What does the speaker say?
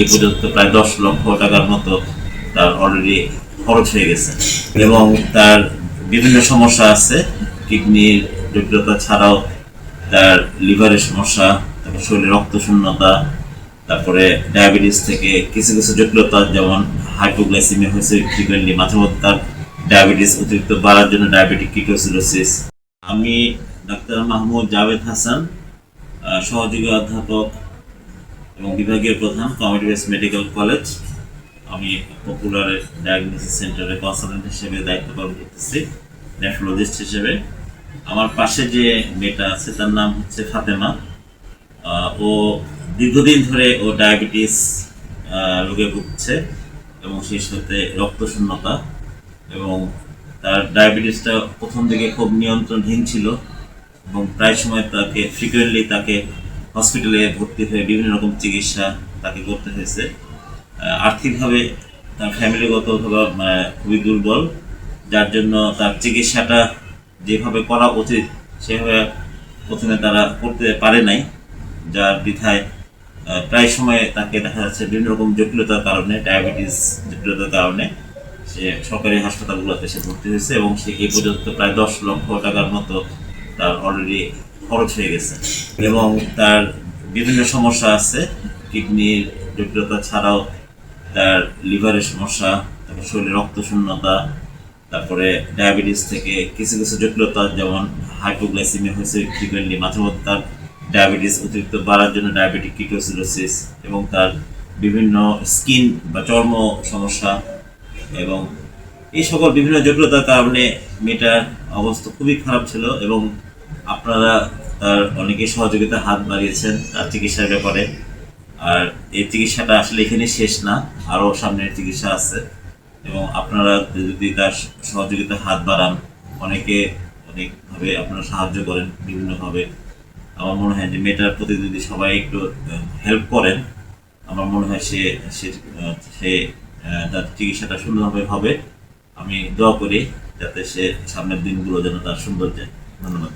এই পর্যন্ত প্রায় দশ লক্ষ টাকার মতো তার অলরেডি খরচ হয়ে গেছে। এবং তার বিভিন্ন সমস্যা আছে, কিডনির জটিলতা ছাড়াও তার লিভারের সমস্যা, তারপর শরীরে রক্ত শূন্যতা তারপরে ডায়াবেটিস থেকে কিছু কিছু জটিলতা, যেমন হাইপোগ্লাইসিমিয়া হয়েছে ফ্রিকুয়েন্টলি মাঝে মধ্যে তার ডায়াবেটিস অতিরিক্ত বাড়ার জন্য ডায়াবেটিক কিটোসিলোসিস আমি ডাক্তার মাহমুদ জাভেদ হাসান সহযোগী অধ্যাপক এবং বিভাগীয় প্রধান, কমিটি বেস মেডিকেল কলেজ। আমি পপুলার ডায়াগনোসিস সেন্টারে কনসালটেন্ট হিসেবে দায়িত্ব পালন করতেছি নেফ্রোলজিস্ট হিসেবে। আমার পাশে যে মেয়েটা আছে, তার নাম হচ্ছে ফাতেমা। ও দীর্ঘদিন ধরে ও ডায়াবেটিস রোগে ভুগছে এবং সেই সাথে রক্তশূন্যতা এবং তার ডায়াবেটিসটা প্রথম দিকে খুব নিয়ন্ত্রণহীন ছিল এবং প্রায় সময় তাকে ফ্রিকুয়েন্টলি তাকে হসপিটালে ভর্তি হয়ে বিভিন্ন রকম চিকিৎসা তাকে করতে হয়েছে। আর্থিকভাবে তার ফ্যামিলিগত অথবা খুবই দুর্বল। যার জন্য তার চিকিৎসাটা যেভাবে করা উচিত, সেভাবে প্রথমে তারা করতে পারে নাই। যার বৃথায় প্রায় সময় তাকে দেখা যাচ্ছে বিভিন্ন রকম জটিলতার কারণে, ডায়াবেটিস জটিলতার কারণে সে সরকারি হাসপাতালগুলোতে সে ভর্তি হয়েছে এবং সে এই পর্যন্ত প্রায় দশ লক্ষ টাকার মতো তার অলরেডি খরচ হয়ে গেছে। এবং তার বিভিন্ন সমস্যা আছে। কিডনির জটিলতা ছাড়াও তার লিভারের সমস্যা, তারপর শরীরে রক্ত শূন্যতা, তারপরে ডায়াবেটিস থেকে কিছু কিছু জটিলতা, যেমন হাইপোগ্লাইসিমিয়া হয়েছে ফ্রিকুয়েন্টলি মাঝে মধ্যে তার ডায়াবেটিস অতিরিক্ত বাড়ার জন্য ডায়াবেটিক কিটোসিলোসিস এবং তার বিভিন্ন স্কিন বা চর্ম সমস্যা এবং এই সকল বিভিন্ন জটিলতার কারণে মেয়েটার অবস্থা খুবই খারাপ ছিল এবং আপনারা তার অনেকে সহযোগিতা হাত বাড়িয়েছেন তার চিকিৎসার ব্যাপারে। আর এই চিকিৎসাটা আসলে এখানে শেষ না, আরও সামনের চিকিৎসা আছে। এবং আপনারা যদি তার সহযোগিতা হাত বাড়ান, অনেকে অনেকভাবে আপনারা সাহায্য করেন বিভিন্নভাবে। আমার মনে হয় যে মেয়েটার প্রতি যদি সবাই একটু হেল্প করেন, আমার মনে হয় সে সে তার চিকিৎসাটা সুন্দরভাবে হবে। আমি দোয়া করি যাতে সে সামনের দিনগুলো যেন তার সুন্দর যায় ধন্যবাদ।